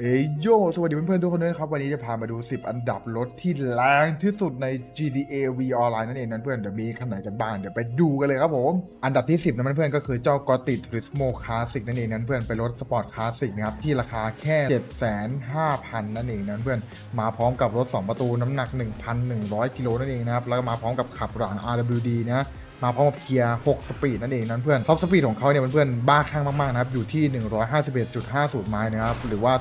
เอยโย สวัสดีเพื่อนๆ ทุกคนด้วยนะครับ วันนี้จะพามาดู 10 อันดับรถที่แรงที่สุดใน GTA V Online นั่นเองนั่นเพื่อนเดี๋ยวมีคันไหนกันบ้าง เดี๋ยวไปดูกันเลยครับผม อันดับที่ 10นะเพื่อนๆ ก็คือเจ้า g o t i Turismo Classic นั่นเองนั่นเพื่อนเป็นรถสปอร์ตคลาสสิกนะครับ ที่ราคาแค่ 75,000 นั่นเองนั่นเพื่อนมาพร้อมกับรถ 2 ประตูน้ำหนัก 1,100 กิโลนั่นเองนะครับแล้วก็มาพร้อมกับขับหลัง RWD นะ มาพร้อมกับเกียร์ 6 สปีดนั่นเองนั้นเพื่อนท็อปสปีดของเขาเนี่ยเพื่อนๆบ้าคลั่งมากๆนะครับอยู่ที่ 151.50 ไมล์นะครับหรือว่า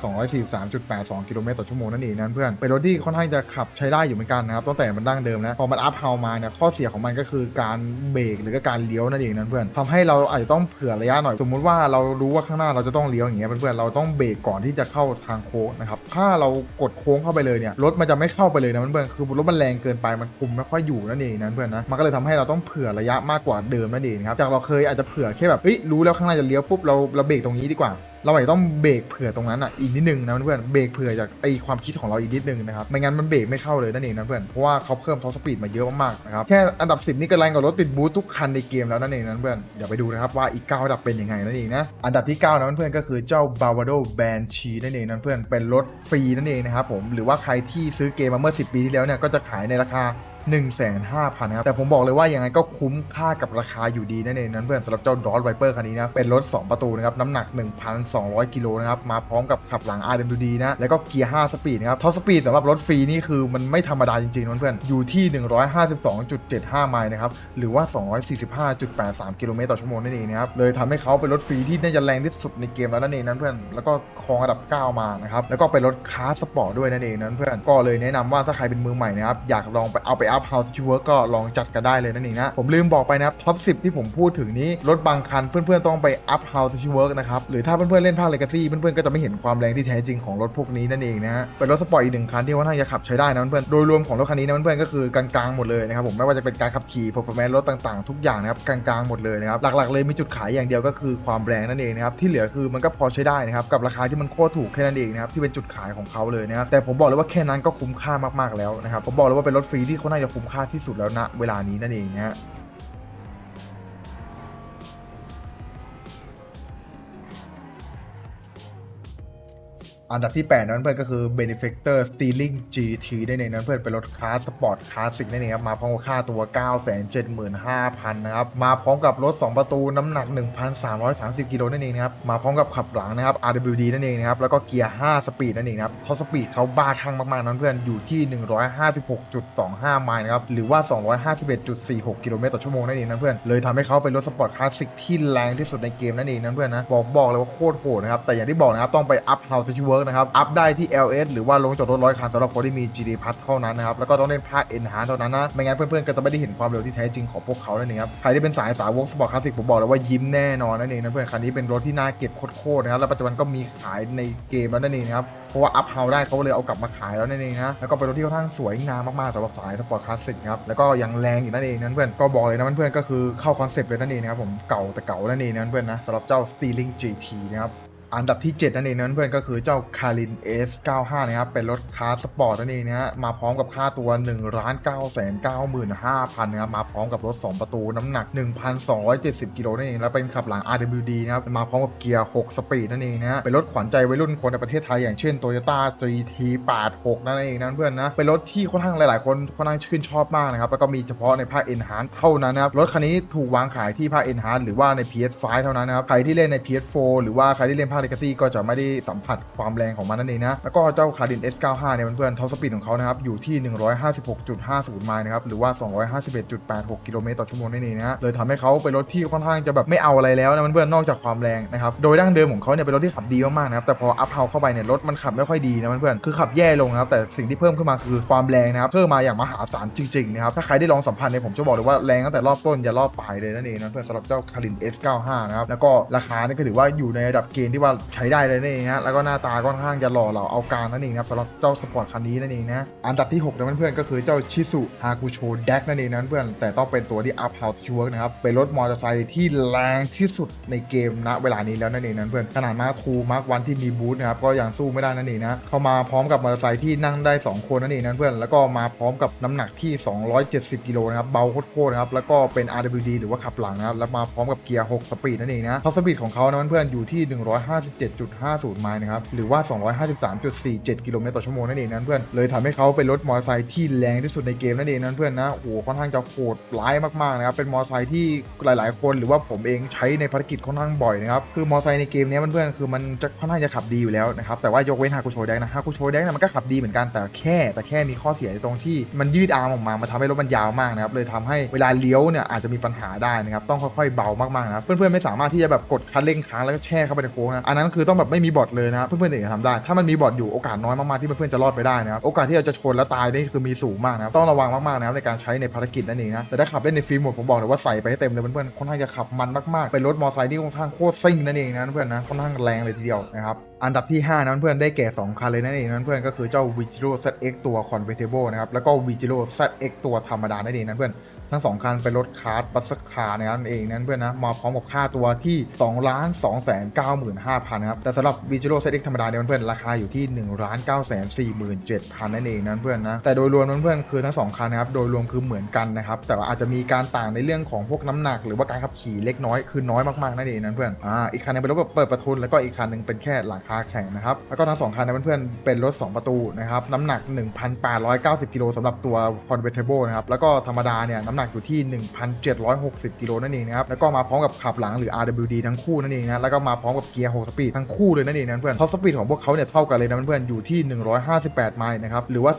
243.82 กิโลเมตรต่อชั่วโมงนั่นเองนั้นเพื่อนเป็นรถที่ค่อนข้างจะขับใช้ได้อยู่เหมือนกันนะครับตั้งแต่มันดั้งเดิมแล้วพอมันอัพเฮามาเนี่ยข้อเสียของมันก็คือการเบรกหรือก็การเลี้ยวนั่นเองนั้นเพื่อนทำให้เราอาจจะต้องเผื่อระยะหน่อย สมมุติว่าเรารู้ว่าข้างหน้าเราจะต้องเลี้ยวอย่างเงี้ยเพื่อนๆเราต้องเบรกก่อนที่จะเข้าทางโค้งนะครับถ้าเรากดโค้งเข้าไปเลยเนี่ยรถมันจะไม่เข้าไปเลยนะเพื่อนๆคือรถมันแรงเกินไปมันคุมไม่ค่อยอยู่นั่นเองนะเพื่อนนะมันก็เลยทำให้เราต้องเผื่อระยะมากกว่าเดิมนั่นเองครับ จากเราเคยอาจจะเผื่อแค่แบบเฮ้ยรู้แล้วข้างหน้าจะเลี้ยวปุ๊บเราเราเบรกตรงนี้ดีกว่า เราอาจจะต้องเบรกเผื่อตรงนั้นอะอีกนิดนึงนะเพื่อนเบรกเผื่อจากไอความคิดของเราอีกนิดนึงนะครับไม่งั้นมันเบรกไม่เข้าเลยนั่นเองนะเพื่อนเพราะว่าเขาเพิ่มท็อปสปีดมาเยอะมากๆนะครับแค่อันดับ 10 นี่ก็แรงกว่ารถติดบูททุกคันในเกมแล้วนั่นเองนะเพื่อนเดี๋ยวไปดูนะครับว่าอีก 9 อันดับเป็นยังไงนั่นเองนะอันดับที่ 9นะเพื่อนก็คือเจ้า b a v a d o Banshee นั่นเองนะเพื่อนเป็นรถฟรีนั่นเองนะครับผมหรือว่าใครที่ซื้อเกมมาเมื่อ 10 ปีที่แล้วเนี่ยก็จะขายในราคา 1 5 0 0 0นะครับแต่ผมบอกเลยว่ายังไงก็คุ้มค่ากับราคาอยู่ดีนั่นเองนั้นเพื่อนสำหรับเจ้า Dodge Viper คันนี้นะเป็นรถ 2 ประตูนะครับน้ำหนัก 1,200 กิโลนะครับมาพร้อมกับขับหลัง RWD นะแล้วก็เกียร์ 5 สปีดนะครับท็อปสปีดสำหรับรถฟรีนี่คือมันไม่ธรรมดาจริงๆนะเพื่อนอยู่ที่ 152.75 ไมล์นะครับหรือว่า 245.83 กิโลเมตรต่อชั่วโมงนั่นเองนะครับเลยทำให้เขาเป็นรถฟรีที่น่าจะแรงที่สุดในเกมแล้วนั่นเองนั้นเพื่อนแล้วก็ครองอันดับ 9 มานะครับแล้วก็เป็นรถคาร์สปอร์ตด้วยนั่นเองนั้นเพื่อนก็เลยแนะนำว่าถ้าใครเป็นมือใหม่นะครับอยากลองไปเอาไปอัพเฮาส์ชิวก็ลองจัดกันได้เลยนั่นเองนะ ผมลืมบอกไปนะครับท็อป 10 ที่ผมพูดถึงนี้ รถบางคันเพื่อนๆต้องไปอัพเฮาส์ชิวนะครับ หรือถ้าเพื่อนๆเล่นภาคเลกาซี่เพื่อนๆก็จะไม่เห็นความแรงที่แท้จริงของรถพวกนี้นั่นเองนะฮะเป็นรถสปอร์ตอีกหนึ่งคันที่ค่อนข้างจะขับใช้ได้นะเพื่อนๆโดยรวมของรถคันนี้นะเพื่อนๆก็คือกลางๆหมดเลยนะครับผมไม่ว่าจะเป็นการขับขี่ performance รถต่างๆ ทุกอย่างนะครับกลางๆหมดเลยนะครับหลักๆเลยมีจุดขายอย่างเดียวก็คือความแรงนั่นเองนะครับที่เหลือคือมันก็พอใช้ได้นะครับกับราคาที่มันโคตรถูกแค่นั้นเองนะครับที่เป็นจุดขายของเขาเลยนะครับแต่ผมบอกเลยว่าแค่นั้นก็คุ้มค่ามากๆแล้วนะครับผมบอกเลยว่าเป็นรถฟรีที่เขาน่าจะคุ้มค่าที่สุดแล้วณเวลานี้นั่นเองนะฮะ อันดับที่ 8 นั้นเพื่อนก็คือ Benefactor Stealing GT ได้ในนั้นเพื่อนเป็นรถคลาสสปอร์ตคลาสสิกนั่นเองครับมาพร้อมกับค่าตัว 975,000นะครับมาพร้อมกับรถ 2 ประตูน้ำหนัก 1,330กิโลนั่นเองนะครับมาพร้อมกับขับหลังนะครับ RWD นั่นเองนะครับแล้วก็เกียร์ 5 สปีดนั่นเองนะครับท็อปสปีดเขาบ้าคลั่งมากๆนั้นเพื่อนอยู่ที่ 156.25 ไมล์นะครับหรือว่า 251.46 กิโลเมตรต่อชั่วโมงนั่นเองนะเพื่อนเลยทำให้เขาเป็นรถสปอร์ตคลาสสิกที่แรงที่สุดในเกมนั่นเองนะเพื่อนนะบอกบอกเลยว่าโคตรโหดนะครับแต่อย่างที่บอกนะครับต้องไปอัพเฮาส์ที่เวิร์กนะครับ อัพได้ที่ LS หรือว่าลงจอดรถร้อยคันสำหรับคนที่มี GD พัทเท่านั้นนะครับ แล้วก็ต้องเล่นภาค N ฮาร์เท่านั้นนะ ไม่งั้นเพื่อนๆ ก็จะไม่ได้เห็นความเร็วที่แท้จริงของพวกเขานั่นเองครับ ใครที่เป็นสายสาวกสปอร์ตคลาสสิกผมบอกเลยว่ายิ้มแน่นอนนั่นเองนะเพื่อนคันนี้เป็นรถที่น่าเก็บโคตรๆนะครับ แล้วปัจจุบันก็มีขายในเกมแล้วนั่นเองนะครับ เพราะว่าอัพเฮาได้เขาเลยเอากลับมาขายแล้วนั่นเองนะ แล้วก็เป็นรถที่ค่อนข้างสวยงามมากๆสำหรับสายสปอร์ตคลาสสิกครับ แล้วก็ยังแรงอยู่นั่นเองนั่นเพื่อน ก็บอกเลยนะเพื่อนๆก็คือเข้าคอนเซปต์เลยนั่นเองนะครับผมเก่าแต่เก่านั่นเองนะเพื่อนนะสำหรับเจ้า Stealing GT นะครับ อันดับที่ 7 นั่นเองนั้นเพื่อนก็คือเจ้าคาริน S95 นะครับ เป็นรถคาสปอร์ตนั่นเองนะฮะมาพร้อมกับค่าตัว 1 9 9 5 0 0 0นะครับมาพร้อมกับรถ 2 ประตูน้ำหนัก 1,270 กิโลนั่นเอง แล้วเป็นขับหลัง RWD นะครับมาพร้อมกับเกียร์ 6 สปีดนั่นเองนะเป็นรถขวัญใจวัยรุ่นคนในประเทศไทยอย่างเช่น Toyota GT86 นั่นเองนั่นเพื่อนนะเป็นรถที่ค่อนข้างหลาย ๆ คนค่อนข้างชื่นชอบมากนะครับแล้วก็มีเฉพาะในภาค Enhance เท่านั้นนะครับรถคันนี้ถูกวางขายที่ภาค Enhance หรือว่าใน PS5 เท่านั้นนะครับใครที่เล่นใน PS4 หรือว่าใครที่เล่นภาค Legacy ก็จะไม่ได้สัมผัสความแรงของมันนั่นเองนะ แล้วก็เจ้าคาร์ดิน S95 เนี่ยเพื่อนๆท็อปสปีดของเขานะครับอยู่ที่ 156.50 ไมล์นะครับหรือว่า 251.86 กิโลเมตรต่อชั่วโมงนั่นเองนะเลยทำให้เขาเป็นรถที่ค่อนข้างจะแบบไม่เอาอะไรแล้วนะเพื่อนๆนอกจากความแรงนะครับโดยดั้งเดิมของเขาเนี่ยเป็นรถที่ขับดีมากๆนะครับแต่พออัพเฮาเข้าไปเนี่ยรถมันขับไม่ค่อยดีนะเพื่อนๆคือขับแย่ลงนะครับแต่สิ่งที่เพิ่มขึ้นมาคือความแรงนะครับเพิ่มมาอย่างมหาศาลจริงๆนะครับถ้าใครได้ลองสัมผัสเนี่ยผมจะบอกเลยว่าแรงตั้งแต่รอบต้นยันรอบปลายเลยนั่นเองนะเพื่อนสำหรับเจ้าคาริน S95 นะครับแล้วก็ราคานี่ก็ถือว่าอยู่ในระดับเกณฑ์ที่ว่าใช้ได้เลยนั่นเองนะแล้วก็หน้าตาค่อนข้างจะหล่อเหลาเอาการนั่นเองนะครับสำหรับเจ้าสปอร์ตคันนี้นั่นเองนะอันดับที่6นะเพื่อนๆก็คือเจ้าชิสุฮากุโชแดกนั่นเองนะเพื่อนแต่ต้องเป็นตัวที่อัพเฮาส์ชัวร์นะครับเป็นรถมอเตอร์ไซค์ที่แรงที่สุดในเกมณเวลานี้แล้วนั่นเองนะเพื่อนขนาดมาคทูมาร์ควันที่มีบูธนะครับก็ยังสู้ไม่ได้นั่นเองนะเข้ามาพร้อมกับมอเตอร์ไซค์ที่นั่งได้ 2 คนนั่นเองนะเพื่อนแล้วก็มาพร้อมกับน้ำหนักที่ 270กิโลนะครับเบาโคตรๆนะครับแล้วก็เป็น RWD หรือว่าขับหลังนะครับแล้วมาพร้อมกับเกียร์6สปีดนั่นเองนะท็อปสปีดของเขานะเพื่อนๆอยู่ที่157.50 ไมล์นะครับ หรือว่า 253.47 กิโลเมตรต่อชั่วโมงนั่นเองนั้นเพื่อน เลยทำให้เขาเป็นรถมอเตอร์ไซค์ที่แรงที่สุดในเกมนั่นเองนั้นเพื่อนนะ โอ้โหค่อนข้างจะโหดร้ายมากๆนะครับ เป็นมอเตอร์ไซค์ที่หลาย ๆ คนหรือว่าผมเองใช้ในภารกิจค่อนข้างบ่อยนะครับ คือมอเตอร์ไซค์ในเกมนี้เพื่อนๆ คือมันจะค่อนข้างจะขับดีอยู่แล้วนะครับ แต่ว่ายกเว้นฮาคุโชแดงนะ ฮาคุโชแดงนะมันก็ขับดีเหมือนกัน แต่แค่แต่แค่มีข้อเสียตรงที่มันยืดอาร์มออกมา มันทำให้รถมันยาวมากนะครับ เลยทำให้เวลาเลี้ยวเนี่ยอาจจะมีปัญหาได้นะครับ ต้องค่อยๆ เบามากๆนะ เพื่อนๆ ไม่สามารถที่จะแบบกดคันเร่งค้างแล้วก็แช่เข้าไปในโค้งนะอันนั้นคือต้องแบบไม่มีบอทเลยนะเพื่อนๆถึงจะทำได้ ถ้ามันมีบอทอยู่โอกาสน้อยมากๆที่เพื่อนๆจะรอดไปได้นะครับโอกาสที่เราจะชนแล้วตายนี่คือมีสูงมากนะครับต้องระวังมากๆนะครับในการใช้ในภารกิจนั่นเองนะแต่ถ้าขับเล่นในฟิล์มหมดผมบอกเลยว่าใส่ไปให้เต็มเลยเพื่อนๆค่อนข้างจะขับมันมากๆเป็นรถมอเตอร์ไซค์ที่ค่อนข้างโคตรซิ่งนั่นเองนะเพื่อนๆนะค่อนข้างแรงเลยทีเดียวนะครับอันดับที่ 5นั้นเพื่อนได้แก่ 2 คันเลยนั่นเองนั้นเพื่อนก็คือเจ้า v i g i l o ZX ตัว Convertible นะครับแล้วก็ v i g i l o ZX ตัวธรรมดานั่นเองนั้นเพื่อน ทั้ง2คันเป็นรถคาร์ดบัสคาร์นะครับนั่นเองนั้นเพื่อนนะมาพร้อมกับค่าตัวที่2ล้าน2 9 5 0 0 0นะครับแต่สำหรับ v i g i l o ZX ธรรมดาเนี่ยเพื่อนราคาอยู่ที่1ล้าน9 4 7 0 0 0นั่นเองนั้นเพื่อนนะแต่โดยรวมนั้นเพื่อนคือทั้ง2คันนะครับโดยรวมคือเหมือนกันนะครับแต่ว่าอาจจะมีการต่างในเรื่องของพวกน้ำหนัก หรือว่าการขับขี่เล็กน้อยคือน้อยมากๆนั่นเองนั้นเพื่อนอ่าอีกคันนึงเป็นรถแบบเปิดประทุนแล้วก็อีกคันหนึงเป็นแค่หลังคาแข็งนะครับแล้วก็ทั้งสองคันนะเพื่อนๆเป็นรถ 2 ประตูนะครับน้ำหนัก 1,890กิโลสำหรับตัว convertible นะครับแล้วก็ธรรมดาเนี่ยน้ำหนักอยู่ที่ 1,760 กิโลนั่นเองนะครับแล้วก็มาพร้อมกับขับหลังหรือ RWD ทั้งคู่นั่นเองนะแล้วก็มาพร้อมกับเกียร์6สปีดทั้งคู่เลยนั่นเองนะเพื่อนท็อปสปีดของพวกเขาเนี่ยเท่ากันเลยนะเพื่อนๆอยู่ที่ 158 ไมล์นะครับหรือว่า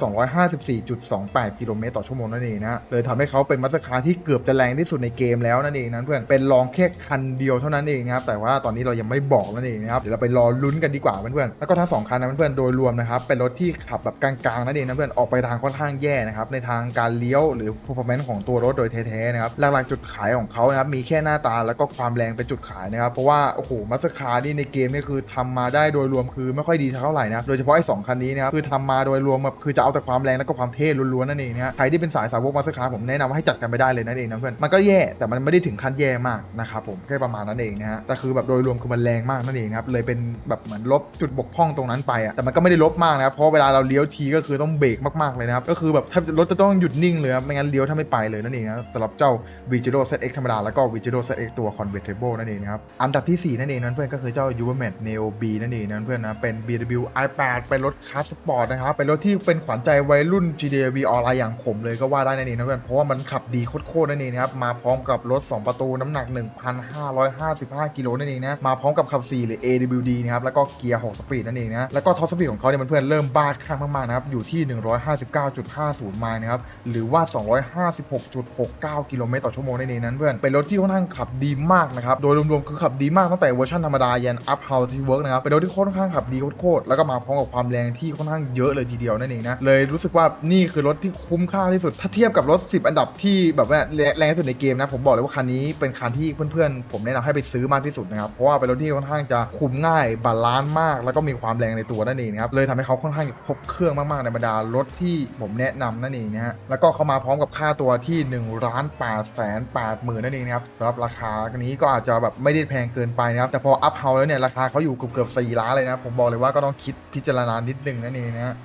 254.28 กิโลเมตรต่อชั่วโมงนั่นเองนะเลยทำให้เขาเป็นมัสคาร์ที่เกือบจะแรงที่สุดในเกมแล้วนั่นเองนะเพื่อนเป็นรองแค่คันเดียวเท่านั้นเองนะครับแต่ว่าตอนนี้เรายังไม่บอกนั่นเองนะครับเดี๋ยวเราไปรอลุ้นกันดีกว่าเพื่อนๆแล้วก็ทั้งสองคันนะเพื่อนๆโดยรวมนะครับเป็นรถที่ขับแบบกลางๆนั่นเองนะเพื่อนออกไปทางค่อนข้างแย่นะครับในทางการเลี้ยวหรือ performance ของตัวรถโดยแท้ๆนะครับหลักๆจุดขายของเขานะครับมีแค่หน้าตาแล้วก็ความแรงเป็นจุดขายนะครับเพราะว่าโอ้โหมัสคาร์นี่ในเกมนี่คือทำมาได้โดยรวมคือไม่ค่อยดีเท่าไหร่นะโดยเฉพาะไอ้สองคันนี้นะครับคือทำมาโดยรวมแบบคือจะเอาแต่ความแรงแล้วก็ความเท่ล้วนๆนั่นเองนะฮะใครที่เป็นสายสาวกมัสคาร์ผมแนะนำว่าให้จัดกันไปได้เลยนั่นเองนะเพื่อนมันก็แย่แต่มันไม่ได้ถึงขั้นแย่มากนะครับผมแค่ประมาณนั้นเองนะฮะแต่คือแบบโดยรวมคือมันแรงมากนั่นเองครับเลยเป็นแบบเหมือนลบจุดบกพร่องตรงนั้นไปอะแต่มันก็ไม่ได้ลบมากนะครับเพราะเวลาเราเลี้ยวทีก็คือต้องเบรกมากๆเลยนะครับก็คือแบบถ้ารถจะต้องหยุดนิ่งเลยครับไม่งั้นเลี้ยวถ้าไม่ไปเลยนั่นเองนะสำหรับเจ้า v i g i l o ZX ธรรมดา แล้วก็ v i g i l o ZX ตัว Convertible นั่นเองนะครับ อันดับที่ 4 นั่นเองนั่นเพื่อนก็คือเจ้า u v e r m a t Neo B นั่นเองนั่นเพื่อนนะเป็น BMW i8 เป็นรถคลาสสปอร์ตนะครับ เป็นรถที่เป็นขวัญใจวัยรุ่น GTV ออนไลน์อย่างผมเลยก็ว่าได้นั่นเองนะเพื่อนเพราะว่ามันขับดีโคตรๆนั่นเองนะครับมาพร้อมกับรถ 2 ประตูน้ำหนัก 1,555กิโลนั่นเองนะมาพร้อมกับขับ 4 หรือ AWD นะครับแล้วก็เกียร์ 6 สปีดนั่นเองนะแล้วก็ท็อปสปีดของเขาเนี่ยเพื่อนเริ่มบ้าข้างมากๆนะครับอยู่ที่ 159.50 ไมล์นะครับหรือว่า 256 69 กิโลเมตรต่อชั่วโมงนั่นเองนั้นเพื่อนเป็นรถที่ค่อนข้างขับดีมากนะครับโดยรวมๆคือขับดีมากตั้งแต่เวอร์ชันธรรมดายัน Up House ที่ Work นะครับเป็นรถที่ค่อนข้างขับดีโคตรๆแล้วก็มาพร้อมกับความแรงที่ค่อนข้างเยอะเลยทีเดียวนั่นเองนะเลยรู้สึกว่านี่คือรถที่คุ้มค่าที่สุด ถ้าเทียบกับรถ 10 อันดับที่แบบว่าแรงที่สุดในเกมนะผมบอกเลยว่าคันนี้เป็นคันที่เพื่อนๆ ผมแนะนำให้ไปซื้อมากที่สุดนะครับเพราะว่าเป็นรถที่ค่อนข้างจะคุ้มง่ายบาลานซ์มาก แล้วก็มีความแรงในตัวนั่นเองครับเลยทำให้เขาค่อนข้างครบเครื่องมากๆในบรรดารถที่ผมแนะนำนั่นเองนะฮะแล้วก็เขามาพร้อมกับค่าตัวที่1ล้าน8แสน8หมื่นนั่นเองนะครับสำหรับราคานนี้ก็อาจจะแบบไม่ได้แพงเกินไปนะครับ แต่พออัพเฮาแล้วเนี่ยราคาเขาอยู่เกือบๆ4ล้านเลยนะผมบอกเลยว่าก็ต้องคิดพิจารณานิดนึงนั่นเองนะฮะ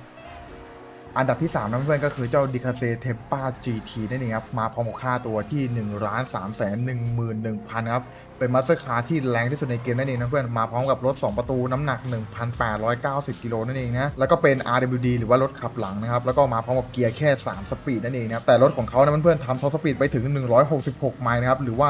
อันดับที่ 3นั้นเพื่อนก็คือเจ้าดิคาเซเทมป้า GT นั่นเองครับ มาพร้อมกับค่าตัวที่1ล้าน3แสน1 1 0 0 0 ครับเป็นมัสเตอร์คาร์ที่แรงที่สุดในเกมนั่นเองนะเพื่อน มาพร้อมกับรถ 2 ประตูน้ำหนัก 1,890 กิโลนั่นเองนะ แล้วก็เป็น RWD หรือว่ารถขับหลังนะครับ แล้วก็มาพร้อมกับเกียร์แค่ 3 สปีดนั่นเองนะแต่รถของเขานะเพื่อนๆทำท็อปสปีดไปถึง 166 ไมล์นะครับ หรือว่า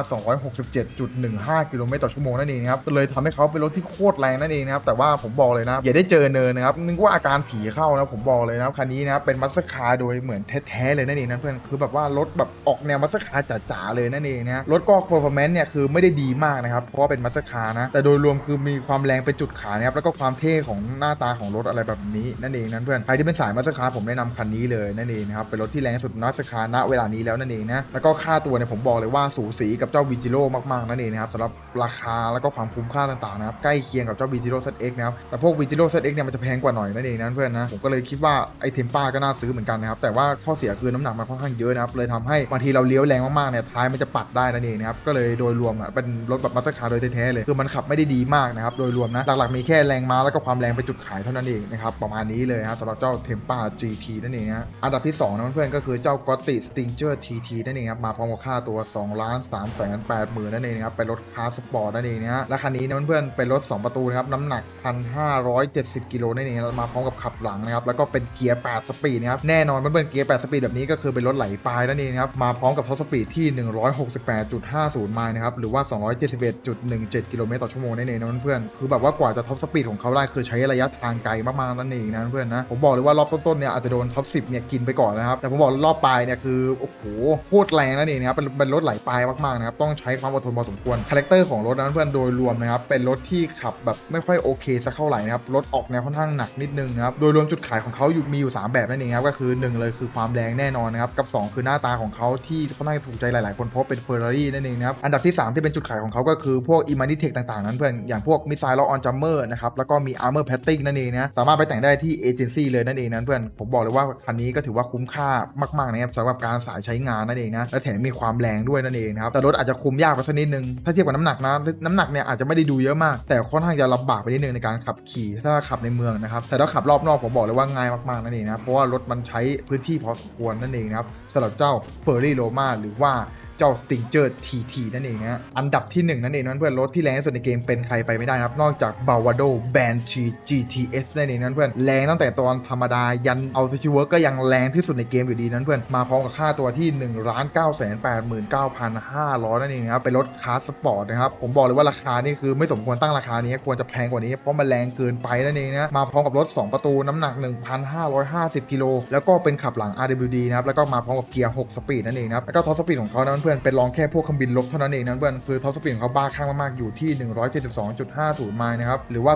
267.15 กิโลเมตรต่อชั่วโมงนั่นเองนะครับเลยทำให้เขาเป็นรถที่โคตรแรงนั่นเองนะครับ แต่ว่าผมบอกเลยนะ อย่าได้เจอเนินนะครับ นึกว่าอาการผีเข้านะ ผมบอกเลยนะ คันนี้นะครับเป็นมัสคาร์โดยเหมือนแท้ๆเลยนั่นเองนะเพื่อน คือแบบว่ารถแบบออกแนวมัสคาร์จ๋าๆเลยนั่นเองนะ รถก็ performance เนี่ยคือไม่ได้ดีมากนะครับ เพราะว่าเป็นมัสคาร์นะ แต่โดยรวมคือมีความแรงเป็นจุดขายนะครับ แล้วก็ความเท่ของหน้าตาของรถอะไรแบบนี้นั่นเองนั่นเพื่อน ใครที่เป็นสายมัสคาร์ผมแนะนำคันนี้เลยนั่นเองนะครับ เป็นรถที่แรงสุดมัสคาร์ณเวลานี้แล้วนั่นเองนะ แล้วก็ค่าตัวเนี่ยผมบอกเลยว่าสูสีกับเจ้าวิจิโร่มากๆนั่นเองนะครับสำหรับราคาแล้วก็ความคุ้มค่าต่างๆนะครับ ใกล้เคียงกับเจ้าวิจิโร่ ZX นะครับ แต่พวกวิจิโร่ ZX เอ็กเนี่ยมันจะแพงกว่าหน่อยนั่นเองนะเพื่อนนะ ผมก็เลยคิดว่าไอเทมป้าก็น่าซื้อเหมือนกันนะครับ แต่ว่าข้อเสียคือน้ำหนักมันค่อนข้างเยอะนะครับ เลยทำให้บางทีเราเลี้ยวแรงมากๆเนี่ยท้ายมันจะปัดได้นั่นเองนะครับ ก็เลยโดยรวมอะเป็นรถแบบมาสคาร์โดยแท้ๆเลยคือมันขับไม่ได้ดีมากนะครับโดยรวมนะหลักๆมีแค่แรงม้าแล้วก็ความแรงเป็นจุดขายเท่านั้นเองนะครับประมาณนี้เลยนะครับสำหรับเจ้า Tempa GT นั่นเองนะอันดับที่สองนะเพื่อนๆก็คือเจ้า g o t t i Stinger TT นั่นเองครับมาพร้อมกับค่าตัว2ล้าน3แสน8หมื่นนั่นเองนะครับเป็นรถคาร์สปอร์ตนั่นเองนะฮะและคันนี้นะเพื่อนๆเป็นรถ 2 ประตูนะครับน้ำหนัก 1,570 กิโลนั่นเองมาพร้อมกับขับหลังนะครับแล้วก็เป็นเกียร์ 8 สปีดนะครับแน่นอนเพื่อนๆเกียร์ 8 สปีดแบบนี้ก็คือเป็นรถไหลปลายนั่นเองนะครับมาพร้อมกับท็อปสปีดที่ 168.50 ไมล์นะครับหรือว่า271.17 กิโลเมตรต่อชั่วโมงนั่นเองนะเพื่อนคือแบบว่ากว่าจะท็อปสปีดของเขาได้คือใช้ระยะทางไกลมากๆนั่นเองนะเพื่อนนะผมบอกเลยว่ารอบต้นๆเนี่ยอาจจะโดนท็อป10เนี่ยกินไปก่อนนะครับแต่ผมบอกรอบปลายเนี่ยคือโอ้โหโคตรแรงนั่นเองนะครับเป็นเป็นรถไหลปลายมากๆนะครับต้องใช้ความอดทนพอสมควรคาแรคเตอร์ของรถนั้นเพื่อนโดยรวมนะครับเป็นรถที่ขับแบบไม่ค่อยโอเคสักเท่าไหร่นะครับรถออกแนวค่อนข้างหนักนิดนึงนะครับโดยรวมจุดขายของเขาอยู่มีอยู่ 3 แบบนั่นเองครับก็คือ 1 เลยคือความแรงแน่นอนนะครับกับ 2 คือหน้าตาของเขาที่ค่อนข้างถูกใจหลาย ๆ คนเพราะเป็นเฟอร์รารี่นั่นเองนะครับอันดับที่ 3 ที่เป็นจุดขายของเขาก็คือพวกอิมานิเทคต่างๆ นั้นเพื่อนอย่างพวกมิสไซล์ล็อกออนจัมเมอร์นะครับแล้วก็มีอาร์เมอร์แพตติ้งนั่นเองนะสามารถไปแต่งได้ที่เอเจนซี่เลยนั่นเองนะเพื่อนผมบอกเลยว่าคันนี้ก็ถือว่าคุ้มค่ามากๆนะครับสำหรับการสายใช้งานนั่นเองนะและแถมมีความแรงด้วยนั่นเองนะครับแต่รถอาจจะคุมยากไปสักนิดนึงถ้าเทียบกับน้ำหนักนะน้ำหนักเนี่ยอาจจะไม่ได้ดูเยอะมาก แต่ค่อนข้างจะลำบากไปนิดนึงในการขับขี่ถ้าขับในเมืองนะครับแต่ถ้าขับรอบนอกผมบอกเลยว่าง่ายมากๆนั่นเองนะเพราะว่ารถมันใช้พื้นที่พอสมควรนั่นเองนะครับสำหรับเจ้า f e r r y Roma หรือว่า เจ้า Stinger TT นั่นเองนะอันดับที่ 1 นั่นเองนั่นเพื่อนรถที่แรงที่สุดในเกมเป็นใครไปไม่ได้นะครับนอกจาก Bravado Banshee GTS นั่นเองนั่นเพื่อนแรงตั้งแต่ตอนธรรมดายันเอาทิชเวิร์กก็ยังแรงที่สุดในเกมอยู่ดีนั่นเพื่อนมาพร้อมกับค่าตัวที่ 1 9 8 9 500นั่นเองนะครับเป็นรถคาร์สปอร์ตนะครับผมบอกเลยว่าราคานี่คือไม่สมควรตั้งราคานี้ควรจะแพงกว่านี้เพราะมันแรงเกินไปนั่นเองนะมาพร้อมกับรถ 2 ประตูน้ำหนัก 1,550กิโลแล้วก็เป็นขับหลัง RWD นะครับแล้วก็มาพร้อมกับเกียร์ 6 สปีดนั่นเองนะครับแล้วก็ท็อปสปีดของเขานะเพื่อนเป็นรองแค่พวกเครื่องบินลบเท่านั้นเองนะเพื่อนคือท็อปสปีดของเขาบ้าข้างมากๆอยู่ที่ 172.50 ไมล์นะครับหรือว่า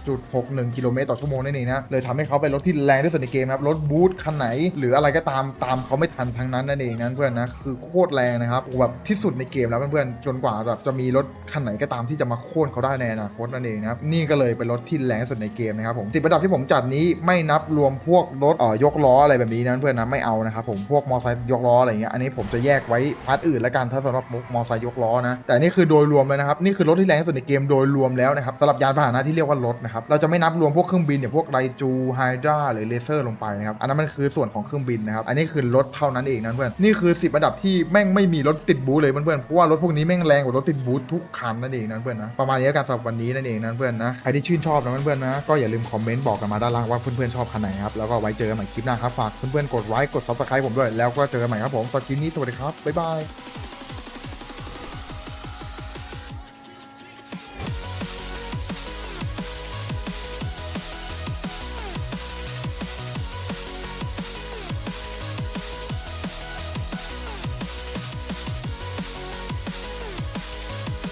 277.61 กิโลเมตรต่อชั่วโมงนั่นเองนะเลยทำให้เขาเป็นรถที่แรงที่สุดในเกมนะครับรถบูทคันไหน หรืออะไรก็ตามตามเขาไม่ทันทั้งนั้นนั่นเองนะเพื่อนนะคือโคตรแรงนะครับแบบที่สุดในเกมแล้วเพื่อนๆจนกว่าแบบจะมีรถคันไหนก็ตามที่จะมาโค่นเขาได้ในอนาคตนั่นเองนะครับนี่ก็เลยเป็นรถที่แรงที่สุดในเกมนะครับผมติดประดับที่ผมจัดนี้ไม่นับรวมพวกรถเอ่อยกล้ออะไรแบบนี้นะเพื่อนนะไม่เอานะครับผมพวกมอไซค์ยกล้ออะไรเงี้ยอันนี้ผมจะแยกไว้พาร์ทอื่นแล้วกันถ้าสำหรับมอไซค์ยกล้อนะแต่นี่คือโดยรวมเลยนะครับนี่คือรถที่แรงที่สุดในเกมโดยรวมแล้วนะครับสำหรับยานพาหนะที่เรียกว่ารถนะครับเราจะไม่นับรวมพวกเครื่องบินอย่างพวกไรจูไฮดราหรือเลเซอร์ลงไปนะครับอันนั้นมันคือส่วนของเครื่องบินนะครับอันนี้คือรถเท่านั้นเองนะเพื่อนนี่คือ 10 อันดับที่แม่งไม่มีรถติดบูธเลยเพื่อนๆเพราะว่ารถพวกนี้แม่งแรงกว่ารถติดบูธทุกคันนั่นเองนะเพื่อนนะประมาณนี้กันสำหรับวันนี้นั่นเองนะเพื่อนนะใครที่ชื่นชอบนะเพื่อนๆนะก็อย่าลืมคอมเมนต์บอกกันมาด้านล่างว่าเพื่อนๆชอบคันไหนครับแล้วก็ไว้เจอกันใหม่คลิปหน้าครับฝากเพื่อนๆกดไลค์กดซับสไครต์ผมด้วยแล้วก็เจอกันใหม่ครับผมสำหรับคลิปนี้สวัสดีครับบ๊ายบาย Bye.